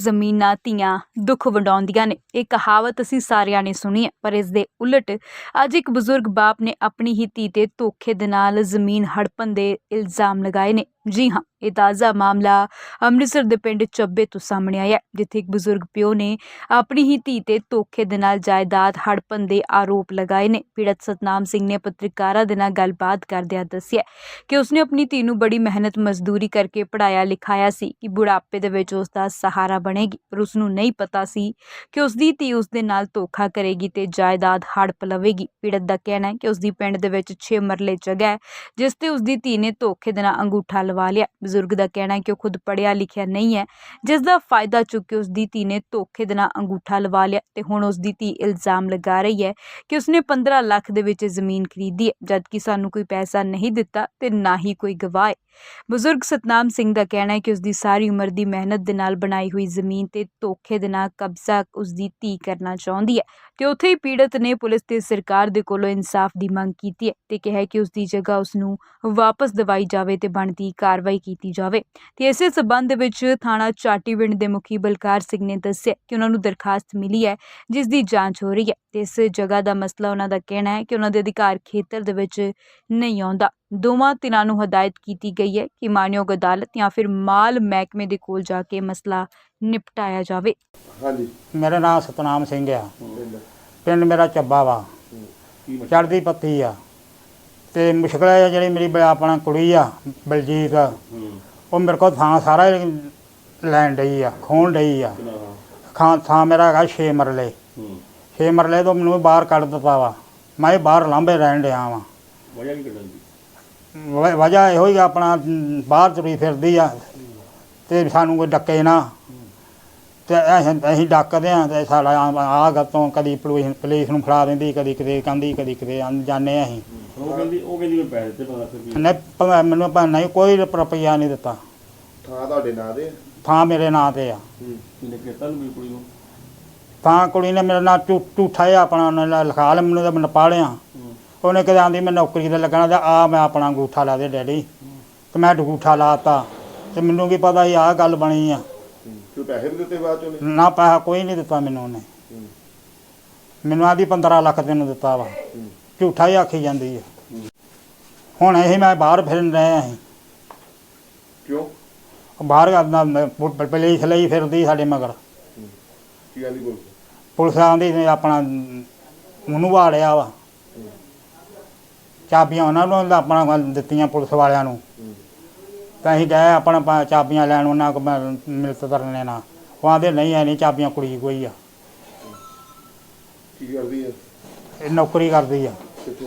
ਜ਼ਮੀਨਾਂ, ਧੀਆਂ ਦੁੱਖ ਵੰਡਾਉਂਦੀਆਂ ਨੇ। ਇਹ ਕਹਾਵਤ ਅਸੀਂ ਸਾਰਿਆਂ ਨੇ ਸੁਣੀ ਹੈ, ਪਰ ਇਸ ਦੇ ਉਲਟ ਅੱਜ ਇੱਕ ਬਜ਼ੁਰਗ ਬਾਪ ਨੇ ਆਪਣੀ ਹੀ ਧੀ ਤੇ ਧੋਖੇ ਦੇ ਨਾਲ ਜ਼ਮੀਨ ਹੜਪਣ ਦੇ ਇਲਜ਼ਾਮ ਲਗਾਏ ਨੇ। ਜੀ ਹਾਂ, ਇਹ ਤਾਜ਼ਾ ਮਾਮਲਾ ਅੰਮ੍ਰਿਤਸਰ ਦੇ ਪਿੰਡ ਚੱਬੇ ਤੋਂ ਸਾਹਮਣੇ ਆਇਆ ਜਿੱਥੇ ਇੱਕ ਬਜ਼ੁਰਗ ਪਿਓ ਨੇ ਆਪਣੀ ਹੀ ਧੀ ਤੇ ਧੋਖੇ ਦੇ ਨਾਲ ਜਾਇਦਾਦ ਹੜਪਣ ਦੇ ਆਰੋਪ ਲਗਾਏ ਨੇ। ਪੀੜਤ ਸਤਨਾਮ ਸਿੰਘ ਨੇ ਪੱਤਰਕਾਰਾਂ ਦੇ ਨਾਲ ਗੱਲਬਾਤ ਕਰਦਿਆਂ ਦੱਸਿਆ ਕਿ ਉਸਨੇ ਆਪਣੀ ਧੀ ਨੂੰ ਬੜੀ ਮਿਹਨਤ, ਮਜ਼ਦੂਰੀ ਕਰਕੇ ਪੜਾਇਆ ਲਿਖਾਇਆ ਸੀ ਕਿ ਬੁਢਾਪੇ ਦੇ ਵਿੱਚ ਉਸ ਦਾ ਸਹਾਰਾ ਬਣੇਗੀ, ਪਰ ਉਸ ਨੂੰ ਨਹੀਂ ਪਤਾ ਸੀ ਕਿ ਉਸ ਦੀ ਧੀ ਉਸ ਦੇ ਨਾਲ ਧੋਖਾ ਕਰੇਗੀ ਤੇ ਜਾਇਦਾਦ ਹੜਪ ਲਵੇਗੀ। ਪੀੜਤ ਦਾ ਕਹਿਣਾ ਹੈ ਕਿ ਉਸ ਦੀ ਪਿੰਡ ਦੇ ਵਿੱਚ 6 ਮਰਲੇ ਜਗ੍ਹਾ ਹੈ, ਜਿਸ ਤੇ ਉਸ ਦੀ ਧੀ ਨੇ ਧੋਖੇ ਦੇ ਨਾਲ ਅੰਗੂਠਾ ਲਵਾ ਲਿਆ। ਬਜ਼ੁਰਗ ਦਾ ਕਹਿਣਾ ਹੈ ਕਿ ਉਹ ਖੁਦ ਪੜਿਆ ਲਿਖਿਆ ਨਹੀਂ ਹੈ। ਜਿਸ ਦਾ ਫਾਇਦਾ ਚੁੱਕ ਕੇ ਉਸ ਦੀ ਧੀ ਨੇ ਧੋਖੇ ਦੇ ਨਾਲ ਅੰਗੂਠਾ ਲਵਾ ਲਿਆ ਤੇ ਹੁਣ ਉਸ ਦੀ ਧੀ ਇਲਜ਼ਾਮ ਲਗਾ ਰਹੀ ਹੈ ਕਿ ਉਸਨੇ 15 ਲੱਖ ਦੇ ਵਿੱਚ ਜ਼ਮੀਨ ਖਰੀਦੀ ਹੈ, ਜਦਕਿ ਸਾਨੂੰ ਕੋਈ ਪੈਸਾ ਨਹੀਂ ਦਿੱਤਾ ਤੇ ਨਾ ਹੀ ਕੋਈ ਗਵਾਹ ਹੈ। ਬਜ਼ੁਰਗ ਸਤਨਾਮ ਸਿੰਘ ਦਾ ਕਹਿਣਾ ਹੈ ਕਿ ਉਸ ਦੀ ਸਾਰੀ ਉਮਰ ਦੀ ਮਿਹਨਤ ਦੇ ਨਾਲ ਬਣਾਈ ਹੋਈ ਜ਼ਮੀਨ ਤੇ ਧੋਖੇ ਦੇ ਨਾਲ ਕਬਜ਼ਾ ਉਸ ਦੀ ਧੀ ਕਰਨਾ ਚਾਹੁੰਦੀ ਹੈ ਤੇ ਉੱਥੇ ਹੀ ਪੀੜਤ ਨੇ ਪੁਲਿਸ ਤੇ ਸਰਕਾਰ ਦੇ ਕੋਲੋਂ ਇਨਸਾਫ ਦੀ ਮੰਗ ਕੀਤੀ ਹੈ ਤੇ ਕਿਹਾ ਕਿ ਉਸ ਦੀ ਜਗ੍ਹਾ ਉਸ ਨੂੰ ਵਾਪਸ ਦਿਵਾਈ ਜਾਵੇ ਤੇ ਬਣਦੀ ਕਾਰਵਾਈ ਕੀਤੀ ਜਾਵੇ। ਤੇ ਇਸੇ ਸਬੰਧ ਵਿੱਚ ਥਾਣਾ ਚਾਟੀਵਿੰਡ ਦੇ ਮੁਖੀ ਬਲਕਾਰ ਸਿੰਘ ਨੇ ਦੱਸਿਆ ਕਿ ਉਹਨਾਂ ਨੂੰ ਦਰਖਾਸਤ ਮਿਲੀ ਹੈ, ਜਿਸ ਦੀ ਜਾਂਚ ਹੋ ਰਹੀ ਹੈ ਤੇ ਇਸ ਜਗ੍ਹਾ ਦਾ ਮਸਲਾ ਉਹਨਾਂ ਦਾ ਕਹਿਣਾ ਹੈ ਕਿ ਉਹਨਾਂ ਦੇ ਅਧਿਕਾਰ ਖੇਤਰ ਦੇ ਵਿੱਚ ਨਹੀਂ ਆਉਂਦਾ। ਦੋਵਾਂ ਧਿਰਾਂ ਨੂੰ ਹਦਾਇਤ ਕੀਤੀ ਗਈ ਹੈ ਕਿ ਮਾਨਯੋਗ ਅਦਾਲਤ ਜਾਂ ਫਿਰ ਮਾਲ ਮਹਿਕਮੇ ਦੇ ਕੋਲ ਜਾ ਕੇ ਮਸਲਾ ਨਿਪਟਾਇਆ ਜਾਵੇ। ਹਾਂਜੀ। ਮੇਰਾ ਨਾਮ ਸਤਨਾਮ ਸਿੰਘ ਆ। ਪਿੰਡ? ਮੇਰਾ ਚੱਬਾ ਵਾ। ਚੜ੍ਹਦੀ ਪੱਤੀ ਆ। ਤੇ ਮੁਸ਼ਕਲ ਹੈ ਜਿਹੜੀ ਮੇਰੀ ਬ- ਆਪਣਾ ਕੁੜੀ ਆ ਬਲਜੀਤ। ਉਹ ਮੇਰੇ ਕੋਲ ਥਾਂ ਸਾਰਾ ਹੀ ਲੈਣ ਡਈ ਆ ਖੋਣ ਡਈ ਆ? ਖਾਂ ਥਾਂ? ਮੇਰਾ ਹੈਗਾ 6 ਮਰਲੇ। ਹੂੰ। 6 ਮਰਲੇ ਤੋਂ ਮੈਨੂੰ ਬਾਹਰ ਕੱਢ ਦਿੱਤਾ ਵਾ। ਮੈਂ ਬਾਹਰ ਲਾਂਬੇ ਰਹਿਣ ਡਿਆ ਵਾਂ। ਵਜ੍ਹਾ ਕੀ ਕੱਢਣ ਦੀ ਵ- ਵਜ੍ਹਾ ਇਹੋ ਹੀ ਆ ਆਪਣਾ ਮ, ਬਾਹਰ ਤੁਰੀ ਫਿਰਦੀ ਆ ਤੇ ਸਾਨੂੰ ਕੋਈ ਡੱਕੇ ਨਾ। ਤੇ ਅਸੀਂ ਅਸੀਂ ਡੱਕਦੇ ਆ ਤੇ ਸਾਡਾ ਆ ਗੱਤੋਂ ਕਦੀ ਪੁਲਿਸ ਪੁਲਿਸ ਨੂੰ ਫੜਾ ਦਿੰਦੀ ਕਦੀ ਕਿਤੇ ਕਹਿੰਦੀ ਕਦੀ ਕਿਤੇ ਆਂ- ਜਾਂਦੇ ਅਸੀਂ। ਉਹ ਕਹਿੰਦੀ ਉਹ ਕਹਿੰਦੀ ਮੈਂ ਪੈਸੇ ਤੇ 15 ਰੁਪਏ ਨੇ ਭਾਵੇਂ ਮੈਨੂੰ ਭਾਵੇਂ ਨਹੀਂ ਕੋਈ ਰੁਪਈਆ ਨਹੀਂ ਦਿੱਤਾ। ਥਾਂ ਤੁਹਾਡੇ ਨਾਂ ਦੇ ਆ? ਥਾਂ ਮੇਰੇ ਨਾਂ ਤੇ ਆ। ਕਿੰਨੇ ਕੀਤਾ ਨੂੰ ਮੇਰੀ ਕੁੜੀ ਨੂੰ? ਤਾਂ ਕੁੜੀ ਨੇ ਮੇਰੇ ਨਾਂ ਝੂ- ਝੂਠਾ ਹੀ ਆਪਣਾ ਉਹਨੇ ਲ- ਲਿਖਾ ਲਿਆ ਮੈਨੂੰ ਤਾਂ ਮੈਂ ਹੂੰ ਉਹਨੇ ਕਿਹਾ ਆਂਦੀ ਮੈਂ ਨੌਕਰੀ ਤੇ ਲੱਗਣਾ ਤੇ ਆ ਮੈਂ ਆਪਣਾ ਅੰਗੂਠਾ ਲਾ ਦੇ ਡੈਡੀ ਤੇ ਮੈਂ ਅੰਗੂਠਾ ਲਾਤਾ ਤੇ ਮੈਨੂੰ ਕੀ ਪਤਾ ਸੀ ਆਹ ਗੱਲ ਬਣੀ ਆ ਹੂੰ। ਕੋਈ ਪੈਸੇ ਵੀ ਦਿੱਤੇ ਬਾਅਦ ਚੋਂ ਨੇ ਪੈਸਾ ਕੋਈ ਨਹੀਂ ਦਿੱਤਾ ਮੈਨੂੰ ਉਹਨੇ। ਮੈਨੂੰ ਆਦੀ 15 ਲੱਖ ਤੈਨੂੰ ਦਿੱਤਾ ਵਾ। ਝੂਠਾ ਹੀ ਆਖੀ ਜਾਂਦੀ ਹੂੰ। ਹੁਣ ਇਹ ਮੈਂ ਬਾਹਰ ਫਿਰਨ ਰਹੇ ਅਸੀਂ ਕਿਉਂ ਬਾਹਰ ਕਰਦਾ ਪੁਲਿਸ ਲਈ ਫਿਰਦੀ ਸਾਡੇ ਮਗਰ ਕੀ ਆਂਦੀ ਬੋਲ ਪੁਲਿਸ ਆਂਦੀ ਨੇ ਆਪਣਾ ਉਹਨੂੰ ਵਾੜਿਆ ਵਾ ਚਾਬੀਆਂ ਉਹਨਾਂ ਨੂੰ ਆਪਣਾ ਵੱਲ ਦਿੱਤੀਆਂ ਪੁਲਿਸ ਵਾਲਿਆਂ ਨੂੰ। ਤਾਂ ਅਸੀਂ ਗਏ ਆਪਣਾ ਪਾ- ਚਾਬੀਆਂ ਲੈਣ ਉਹਨਾਂ ਕੋਲ ਮੈਂ ਮਿਲਤ ਕਰਨੇ ਨਾਲ ਉਹ ਆਂਦੇ ਨਹੀਂ ਐ ਨਹੀਂ ਚਾਬੀਆਂ ਕੁੜੀ ਕੋਈ ਆ। ਕੀ ਕਰਦੀ ਹੈ ਇਹ ਨੌਕਰੀ ਕਰਦੀ ਆ। ਕਿੱਥੇ?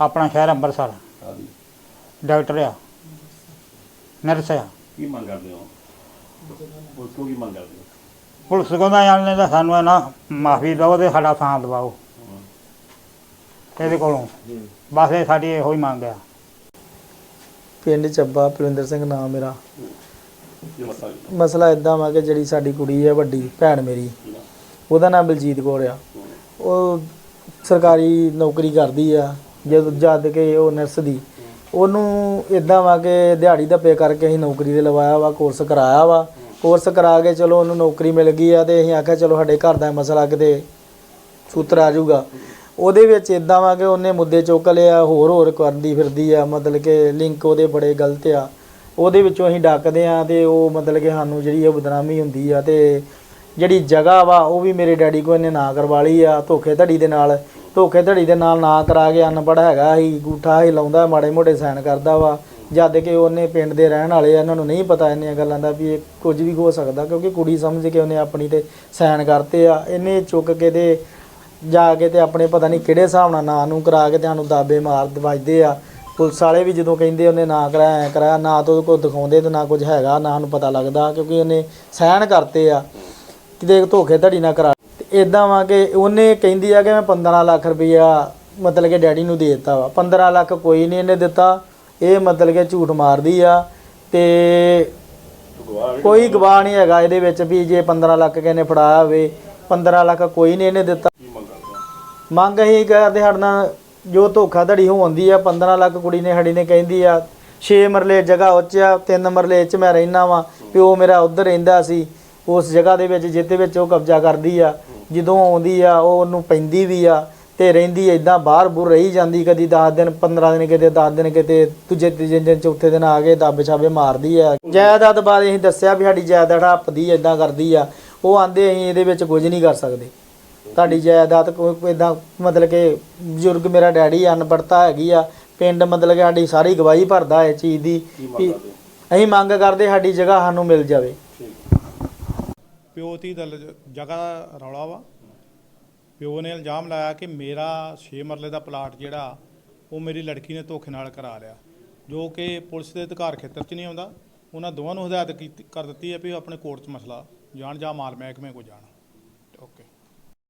ਆਪਣਾ ਸ਼ਹਿਰ ਅੰਮ੍ਰਿਤਸਰ ਆਦੀ ਡਾਕਟਰ ਆ। ਨਰਸ ਆ। ਕੀ ਮੰਗ ਕਰਦੇ ਹੋ? ਉਸ ਤੋਂ ਕੀ ਮੰਗ ਕਰਦੇ ਹੋ? ਪੁਲਿਸ ਕਹਿੰਦਾ ਜਾਂਦੇ ਤਾਂ ਸਾਨੂੰ ਇਹ ਨਾ ਮਾਫੀ ਦਿਓ ਤੇ ਸਾਡਾ ਥਾਂ ਦਵਾਓ। ਇਹਦੇ ਕੋਲੋਂ। ਬਸ ਇਹ ਸਾਡੀ ਇਹੋ ਹੀ ਮੰਗ ਆ। ਪਿੰਡ ਚੱਬਾ ਪਲਵਿੰਦਰ ਸਿੰਘ ਨਾਮ ਮੇਰਾ। ਮਸਲਾ ਇਦਾਂ ਵਾ ਕਿ ਜਿਹੜੀ ਸਾਡੀ ਕੁੜੀ ਹੈ ਵੱਡੀ ਭੈਣ ਮੇਰੀ? ਉਹਦਾ ਨਾਮ ਬਲਜੀਤ ਕੌਰ ਆ। ਉਹ ਸਰਕਾਰੀ ਨੌਕਰੀ ਕਰਦੀ ਆ ਜਦ ਜਦ ਕਿ ਉਹ ਨਰਸ ਦੀ। ਉਹਨੂੰ ਇਦਾਂ ਵਾ ਕਿ ਦਿਹਾੜੀ ਧੱਪੇ ਕਰਕੇ ਅਸੀਂ ਨੌਕਰੀ ਤੇ ਲਵਾਇਆ ਵਾ ਕੋਰਸ ਕਰਾਇਆ ਵਾ। ਕੋਰਸ ਕਰਾ ਕੇ ਚਲੋ ਉਹਨੂੰ ਨੌਕਰੀ ਮਿਲ ਗਈ ਆ ਤੇ ਅਸੀਂ ਆਖਿਆ ਚਲੋ ਸਾਡੇ ਘਰ ਦਾ ਮਸਲਾ ਕਿਤੇ ਸੂਤਰ ਆ ਜਾਊਗਾ। ਉਹਦੇ ਵਿੱਚ ਇਦਾਂ ਵਾ ਕਿ ਉਹਨੇ ਮੁੱਦੇ ਚੁੱਕ ਲਿਆ, ਹੋਰ ਹੋਰ ਕਰਦੀ ਫਿਰਦੀ ਆ, ਮਤਲਬ ਕਿ ਲਿੰਕ ਉਹਦੇ ਬੜੇ ਗਲਤ ਆ। ਉਹਦੇ ਵਿੱਚੋਂ ਅਸੀਂ ਡੱਕਦੇ ਆ ਤੇ ਉਹ ਮਤਲਬ ਕਿ ਸਾਨੂੰ ਜਿਹੜੀ ਉਹ ਬਦਨਾਮੀ ਹੁੰਦੀ ਆ ਤੇ ਜਿਹੜੀ ਜਗ੍ਹਾ ਵਾ ਉਹ ਵੀ ਮੇਰੇ ਡੈਡੀ ਕੋਲ ਇਹਨੇ ਨਾ ਕਰਵਾ ਲਈ ਆ, ਧੋਖੇ ਧੜੀ ਦੇ ਨਾਲ। ਧੋਖੇ ਧੜੀ ਦੇ ਨਾਲ ਨਾ ਕਰਾ ਕੇ ਅਨਪੜ੍ਹ ਹੈਗਾ ਹੀ ਗੂਠਾ ਹੀ ਲਾਉਂਦਾ, ਮਾੜੇ ਮੋਟੇ ਸਾਈਨ ਕਰਦਾ ਵਾ। ਜਦ ਕਿ ਉਹਨੇ ਪਿੰਡ ਦੇ ਰਹਿਣ ਵਾਲੇ ਆ, ਇਹਨਾਂ ਨੂੰ ਨਹੀਂ ਪਤਾ ਇੰਨੀਆਂ ਗੱਲਾਂ ਦਾ ਵੀ ਇਹ ਕੁਝ ਵੀ ਹੋ ਸਕਦਾ, ਕਿਉਂਕਿ ਕੁੜੀ ਸਮਝ ਕੇ ਉਹਨੇ ਆਪਣੀ ਤੇ ਸਾਈਨ ਕਰਤੇ ਆ। ਇਹਨੇ ਚੁੱਕ ਕੇ ਤੇ ਜਾ ਕੇ ਤੇ ਆਪਣੇ ਪਤਾ ਨਹੀਂ ਕਿਹੜੇ ਹਿਸਾਬ ਨਾਲ ਨਾਂ ਨੂੰ ਕਰਾ ਕੇ ਤੇ ਸਾਨੂੰ ਦਾਬੇ ਮਾਰ ਵੱਜਦੇ ਆ। ਪੁਲਿਸ ਵਾਲੇ ਵੀ ਜਦੋਂ ਕਹਿੰਦੇ ਉਹਨੇ ਨਾ ਕਰਾਇਆ, ਐਂ ਕਰਾਇਆ, ਨਾ ਤਾਂ ਉਹਦੇ ਕੋਲ ਦਿਖਾਉਂਦੇ ਤੇ ਨਾ ਕੁਝ ਹੈਗਾ, ਨਾ ਸਾਨੂੰ ਪਤਾ ਲੱਗਦਾ ਕਿਉਂਕਿ ਉਹਨੇ ਸਾਈਨ ਕਰਤੇ ਆ। ਕਿਤੇ ਧੋਖੇ ਧੜੀ ਨਾ ਕਰਾ ਤੇ ਇਦਾਂ ਵਾ ਕਿ ਉਹਨੇ ਕਹਿੰਦੀ ਆ ਕਿ ਮੈਂ 15 ਲੱਖ ਰੁਪਈਆ ਮਤਲਬ ਕਿ ਡੈਡੀ ਨੂੰ ਦੇ ਦਿੱਤਾ ਵਾ। 15 ਲੱਖ ਕੋਈ ਨਹੀਂ ਇਹਨੇ ਦਿੱਤਾ। ਇਹ ਮਤਲਬ ਕਿ ਝੂਠ ਮਾਰਦੀ ਆ ਤੇ ਕੋਈ ਗਵਾਹ ਨਹੀਂ ਹੈਗਾ ਇਹਦੇ ਵਿੱਚ ਵੀ ਜੇ 15 ਲੱਖ ਕਿਨੇ ਫੜਾਇਆ ਹੋਵੇ 15 ਲੱਖ ਕੋਈ ਨਹੀਂ ਇਹਨੇ ਦਿੱਤਾ। ਮੰਗ ਅਸੀਂ ਕਰਦੇ ਸਾਡੇ ਨਾਲ ਜੋ ਧੋਖਾਧੜੀ ਹੋਉਂਦੀ ਆ 15 ਲੱਖ ਕੁੜੀ ਨੇ ਸਾਡੀ ਨੇ ਕਹਿੰਦੀ ਆ 6 ਮਰਲੇ ਜਗ੍ਹਾ ਉੱਚ ਆ 3 ਮਰਲੇ ਚ ਮੈਂ ਰਹਿਣਾ ਵਾਂ ਪਿਓ ਮੇਰਾ ਉੱਧਰ ਰਹਿੰਦਾ ਸੀ, ਉਸ ਜਗ੍ਹਾ ਦੇ ਵਿੱਚ ਜਿੱਤੇ ਵਿੱਚ ਉਹ ਕਬਜ਼ਾ ਕਰਦੀ ਆ, ਜਦੋਂ ਆਉਂਦੀ ਆ, ਉਹ ਉਹਨੂੰ ਪੈਂਦੀ ਵੀ ਆ, ਤੇ ਰਹਿੰਦੀ ਇਦਾਂ ਬਾਹਰ ਬੁਰ ਰਹੀ ਜਾਂਦੀ, ਕਦੀ 10 ਦਿਨ 15 ਦਿਨ ਕਿਤੇ 10 ਦਿਨ ਕਿਤੇ, ਦੂਜੇ, ਤੀਜੇ ਦਿਨ ਚੌਥੇ ਦਿਨ ਆ ਕੇ ਦੱਬ ਛਾਬੇ ਮਾਰਦੀ ਆ। ਜਾਇਦਾਦ ਬਾਰੇ ਅਸੀਂ ਦੱਸਿਆ ਵੀ ਸਾਡੀ ਜਾਇਦਾਦ ਹੜੱਪਦੀ ਇਦਾਂ ਕਰਦੀ ਆ, ਉਹ ਆਂਦੇ ਅਸੀਂ ਇਹਦੇ ਵਿੱਚ ਕੁਝ ਨਹੀਂ ਕਰ ਸਕਦੇ। ਤੁਹਾਡੀ ਜਾਇਦਾਦ ਕੋਈ ਇਦਾਂ ਮਤਲਬ ਕਿ ਬਜ਼ੁਰਗ ਮੇਰਾ ਡੈਡੀ ਅਨਪੜਤਾ ਹੈਗੀ ਆ ਪਿੰਡ ਮਤਲਬ ਕਿ ਸਾਡੀ ਸਾਰੀ ਗਵਾਹੀ ਭਰਦਾ ਹੈ ਚੀਜ਼ ਦੀ ਵੀ ਅਸੀਂ ਮੰਗ ਕਰਦੇ ਸਾਡੀ ਜਗ੍ਹਾ ਸਾਨੂੰ ਮਿਲ ਜਾਵੇ। ਪਿਓ ਦੀ ਦਲ ਜਗ੍ਹਾ ਦਾ ਰੌਲਾ ਵਾ। ਪਿਓ ਨੇ ਇਲਜ਼ਾਮ ਲਾਇਆ ਕਿ ਮੇਰਾ 6 ਮਰਲੇ ਦਾ ਪਲਾਟ ਜਿਹੜਾ ਉਹ ਮੇਰੀ ਲੜਕੀ ਨੇ ਧੋਖੇ ਨਾਲ ਕਰਾ ਲਿਆ। ਜੋ ਕਿ ਪੁਲਿਸ ਦੇ ਅਧਿਕਾਰ ਖੇਤਰ 'ਚ ਨਹੀਂ ਆਉਂਦਾ। ਉਹਨਾਂ ਦੋਵਾਂ ਨੂੰ ਹਦਾਇਤ ਕੀਤੀ ਕਰ ਦਿੱਤੀ ਹੈ ਵੀ ਉਹ ਆਪਣੇ ਕੋਰਟ 'ਚ ਮਸਲਾ ਜਾਣ ਜਾਂ ਮਾਲ ਮਹਿਕਮੇ ਕੋ ਜਾਣ।